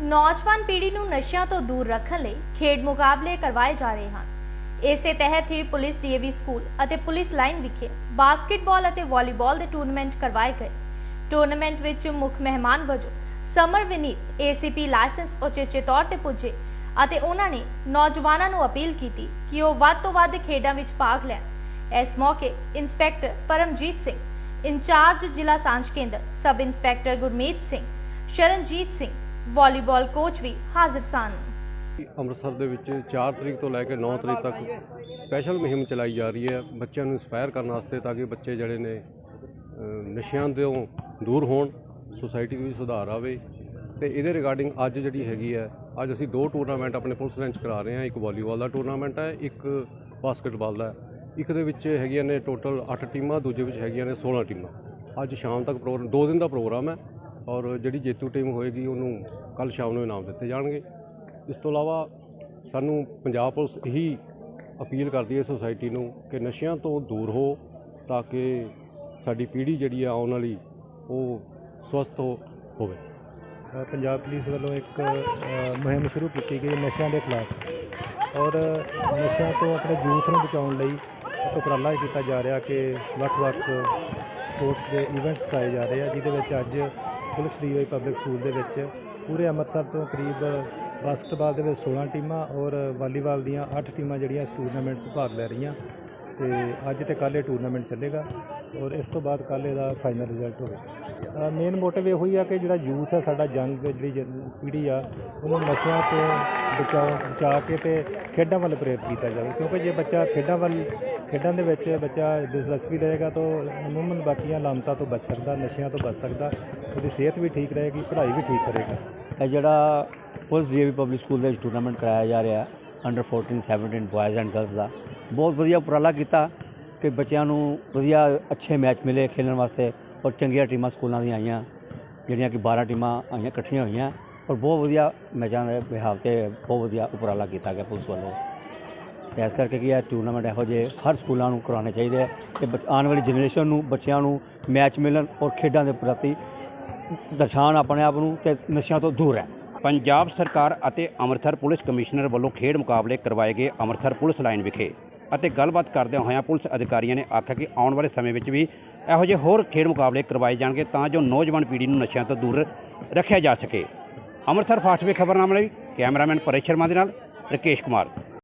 ਨੌਜਵਾਨ ਪੀੜ੍ਹੀ ਨੂੰ ਨਸ਼ਿਆਂ ਤੋਂ ਦੂਰ ਰੱਖਣ ਲਈ ਖੇਡ ਮੁਕਾਬਲੇ ਕਰਵਾਏ ਜਾ ਰਹੇ ਹਨ। ਇਸੇ ਤਹਿਤ ਹੀ ਪੁਲਿਸ ਡੀਏਵੀ ਸਕੂਲ ਅਤੇ ਪੁਲਿਸ ਲਾਈਨ ਵਿਖੇ ਬਾਸਕਟਬਾਲ ਅਤੇ ਵਾਲੀਬਾਲ ਦੇ ਟੂਰਨਾਮੈਂਟ ਕਰਵਾਏ ਗਏ। ਟੂਰਨਾਮੈਂਟ ਵਿੱਚ ਮੁੱਖ ਮਹਿਮਾਨ ਵਜੋਂ ਸਮਰ ਵਿਨੀਤ ਏਸੀਪੀ ਲਾਇਸੈਂਸ ਉਚੇਚੇ ਤੌਰ ਤੇ ਪੁੱਜੇ ਅਤੇ ਉਹਨਾਂ ਨੇ ਨੌਜਵਾਨਾਂ ਨੂੰ ਅਪੀਲ ਕੀਤੀ ਕਿ ਉਹ ਵੱਧ ਤੋਂ ਵੱਧ ਖੇਡਾਂ ਵਿੱਚ ਭਾਗ ਲੈਣ। ਇਸ ਮੌਕੇ ਇੰਸਪੈਕਟਰ ਪਰਮਜੀਤ ਸਿੰਘ, ਇੰਚਾਰਜ ਜ਼ਿਲ੍ਹਾ ਸਾਂਝ ਕੇਂਦਰ sub inspector Gurmeet Singh, Sharanjit Singh volleyball coach ਵੀ ਹਾਜ਼ਰ ਸਨ। ਅੰਮ੍ਰਿਤਸਰ ਦੇ ਵਿੱਚ 4 ਤਰੀਕ ਤੋਂ ਲੈ ਕੇ 9 ਤਰੀਕ ਤੱਕ ਸਪੈਸ਼ਲ ਮੁਹਿੰਮ ਚਲਾਈ ਜਾ ਰਹੀ ਹੈ। ਬੱਚਿਆਂ ਨੂੰ ਇਨਸਪਾਇਰ ਕਰਨ ਵਾਸਤੇ ਤਾਂ ਕਿ ਬੱਚੇ ਜਿਹੜੇ ਨੇ ਨਸ਼ਿਆਂ ਤੋਂ ਦੂਰ ਹੋਣ ਸੁਸਾਇਟੀ ਵਿੱਚ ਸੁਧਾਰ ਆਵੇ। ਤੇ ਇਹਦੇ ਰਿਗਾਰਡਿੰਗ ਅੱਜ ਜਿਹੜੀ ਹੈਗੀ ਹੈ, ਅੱਜ ਅਸੀਂ ਦੋ ਟੂਰਨਾਮੈਂਟ ਆਪਣੇ ਪੁਲਿਸ ਲਾਈਨ ਕਰਾ ਰਹੇ ਹਾਂ। ਇੱਕ ਵਾਲੀਬਾਲ ਦਾ ਟੂਰਨਾਮੈਂਟ ਹੈ, ਇੱਕ ਬਾਸਕਟਬਾਲ ਦਾ। ਇੱਕ ਦੇ ਵਿੱਚ ਹੈਗੀਆਂ ਨੇ ਟੋਟਲ 8 ਟੀਮਾਂ, ਦੂਜੇ ਵਿੱਚ ਹੈਗੀਆਂ ਨੇ 16 ਟੀਮਾਂ। ਅੱਜ ਸ਼ਾਮ ਤੱਕ ਪ੍ਰੋਗਰਾਮ ਦੋ ਦਿਨ ਦਾ ਪ੍ਰੋਗਰਾਮ ਹੈ। ਔਰ ਜਿਹੜੀ ਜੇਤੂ ਟੀਮ ਹੋਏਗੀ, ਉਹਨੂੰ ਕੱਲ ਸ਼ਾਮ ਨੂੰ ਇਨਾਮ ਦਿੱਤੇ ਜਾਣਗੇ। ਇਸ ਤੋਂ ਇਲਾਵਾ ਸਾਨੂੰ ਪੰਜਾਬ ਪੁਲਿਸ ਇਹੀ ਅਪੀਲ ਕਰਦੀ ਹੈ ਸੋਸਾਇਟੀ ਨੂੰ ਕਿ ਨਸ਼ਿਆਂ ਤੋਂ ਦੂਰ ਹੋ ਤਾਂ ਕਿ ਸਾਡੀ ਪੀੜ੍ਹੀ ਜਿਹੜੀ ਆ, ਆਉਣ ਵਾਲੀ, ਉਹ ਸਵਸਥ ਹੋ, ਹੋਵੇ। ਪੰਜਾਬ ਪੁਲਿਸ ਵੱਲੋਂ ਇੱਕ ਮੁਹਿੰਮ ਸ਼ੁਰੂ ਕੀਤੀ ਗਈ ਨਸ਼ਿਆਂ ਦੇ ਖਿਲਾਫ ਔਰ ਨਸ਼ਿਆਂ ਤੋਂ ਆਪਣੇ ਯੂਥ ਨੂੰ ਬਚਾਉਣ ਲਈ ਇੱਕ ਉਪਰਾਲਾ ਕੀਤਾ ਜਾ ਰਿਹਾ ਕਿ ਵੱਖ-ਵੱਖ ਸਪੋਰਟਸ ਦੇ ਇਵੈਂਟਸ ਕਰਾਏ ਜਾ ਰਹੇ ਆ, ਜਿਹਦੇ ਵਿੱਚ ਅੱਜ ਪੁਲਿਸ ਡੀਵਾਈ ਪਬਲਿਕ ਸਕੂਲ ਦੇ ਵਿੱਚ। ਪੂਰੇ ਅੰਮ੍ਰਿਤਸਰ ਤੋਂ ਕਰੀਬ ਬਾਸਕਟਬਾਲ ਦੇ ਵਿੱਚ 16 ਟੀਮਾਂ ਔਰ ਵਾਲੀਬਾਲ ਦੀਆਂ 8 ਟੀਮਾਂ ਜਿਹੜੀਆਂ ਇਸ ਟੂਰਨਾਮੈਂਟ 'ਚ ਭਾਗ ਲੈ ਰਹੀਆਂ। ਤੇ ਅੱਜ ਤੇ ਕੱਲ੍ਹ ਇਹ ਟੂਰਨਾਮੈਂਟ ਚੱਲੇਗਾ ਔਰ ਇਸ ਤੋਂ ਬਾਅਦ ਕੱਲ੍ਹ ਇਹਦਾ ਫਾਈਨਲ ਰਿਜ਼ਲਟ ਹੋਵੇਗਾ। ਮੇਨ ਮੋਟਿਵ ਇਹੋ ਹੀ ਆ ਕਿ ਜਿਹੜਾ ਯੂਥ ਆ, ਸਾਡਾ ਜੰਗ ਜਿਹੜੀ ਜਨ- ਪੀੜ੍ਹੀ ਆ, ਉਹਨੂੰ ਨਸ਼ਿਆਂ ਤੋਂ ਬਚਾਓ, ਬਚਾ ਕੇ ਤੇ ਖੇਡਾਂ ਵੱਲ ਪ੍ਰੇਰਿਤ ਕੀਤਾ ਜਾਵੇ। ਕਿਉਂਕਿ ਜੇ ਬੱਚਾ ਖੇਡਾਂ ਵੱਲ, ਖੇਡਾਂ ਦੇ ਵਿੱਚ ਬੱਚਾ ਦਿਲਚਸਪੀ ਲਏਗਾ ਤਾਂ ਅਮੂਮਨ ਬਾਕੀਆਂ ਲਾਮਤਾਂ ਤੋਂ ਬਚ ਸਕਦਾ, ਨਸ਼ਿਆਂ ਤੋਂ ਬਚ ਸਕਦਾ। ਉਹਦੀ ਸਿਹਤ ਵੀ ਠੀਕ ਰਹੇਗੀ, ਪੜ੍ਹਾਈ ਵੀ ਠੀਕ ਕਰੇਗਾ। ਇਹ ਜਿਹੜਾ ਪੁਲਿਸ ਡੀਏਵੀ ਪਬਲਿਕ ਸਕੂਲ ਦੇ ਵਿੱਚ ਟੂਰਨਾਮੈਂਟ ਕਰਾਇਆ ਜਾ ਰਿਹਾ ਅੰਡਰ 14 17 ਬॉयਜ਼ ਐਂਡ ਗਰਲਸ ਦਾ, ਬਹੁਤ ਵਧੀਆ ਉਪਰਾਲਾ ਕੀਤਾ ਕਿ ਬੱਚਿਆਂ ਨੂੰ ਵਧੀਆ ਅੱਛੇ ਮੈਚ ਮਿਲੇ ਖੇਡਣ ਵਾਸਤੇ ਔਰ ਚੰਗੀਆਂ ਟੀਮਾਂ ਸਕੂਲਾਂ ਦੀਆਂ ਆਈਆਂ, ਜਿਹੜੀਆਂ ਕਿ 12 ਟੀਮਾਂ ਆਈਆਂ, ਇਕੱਠੀਆਂ ਹੋਈਆਂ ਔਰ ਬਹੁਤ ਵਧੀਆ ਮੈਚਾਂ ਦੇ ਬਿਹਾਵ ਤੇ ਬਹੁਤ ਵਧੀਆ ਉਪਰਾਲਾ ਕੀਤਾ ਗਿਆ ਪੁਲਿਸ ਵੱਲੋਂ। ਇਸ ਕਰਕੇ ਕਿ ਇਹ ਟੂਰਨਾਮੈਂਟ ਇਹੋ ਜਿਹੇ ਹਰ ਸਕੂਲਾਂ ਨੂੰ ਕਰਾਉਣੇ ਚਾਹੀਦੇ ਹੈ ਕਿ ਬੱਚ- ਆਉਣ ਵਾਲੀ ਜਨਰੇਸ਼ਨ ਨੂੰ ਬੱਚਿਆਂ ਨੂੰ ਮੈਚ ਮਿਲਣ ਔਰ ਖੇਡਾਂ ਦੇ ਪ੍ਰਤੀ ਦਰਸ਼ਾਉਣ ਆਪਣੇ ਆਪ ਨੂੰ ਤੇ ਨਸ਼ਿਆਂ ਤੋਂ ਦੂਰ ਰਹਿਣ। ਪੰਜਾਬ ਸਰਕਾਰ ਅਤੇ ਅੰਮ੍ਰਿਤਸਰ ਪੁਲਿਸ ਕਮਿਸ਼ਨਰ ਵੱਲੋਂ ਖੇਡ ਮੁਕਾਬਲੇ ਕਰਵਾਏ ਗਏ ਅੰਮ੍ਰਿਤਸਰ ਪੁਲਿਸ ਲਾਈਨ ਵਿਖੇ। ਅਤੇ ਗੱਲਬਾਤ ਕਰਦਿਆਂ ਹੋਇਆਂ ਪੁਲਿਸ ਅਧਿਕਾਰੀਆਂ ਨੇ ਆਖਿਆ ਕਿ ਆਉਣ ਵਾਲੇ ਸਮੇਂ ਵਿੱਚ ਵੀ ਇਹੋ ਜਿਹੇ ਹੋਰ ਖੇਡ ਮੁਕਾਬਲੇ ਕਰਵਾਏ ਜਾਣਗੇ ਤਾਂ ਜੋ ਨੌਜਵਾਨ ਪੀੜ੍ਹੀ ਨੂੰ ਨਸ਼ਿਆਂ ਤੋਂ ਦੂਰ ਰੱਖਿਆ ਜਾ ਸਕੇ। ਅੰਮ੍ਰਿਤਸਰ ਫਾਸਟ ਵੇ ਖਬਰਨਾਮਾ ਲਈ ਕੈਮਰਾਮੈਨ ਪਰੇਸ਼ ਸ਼ਰਮਾ ਦੇ ਨਾਲ ਰਕੇਸ਼ ਕੁਮਾਰ।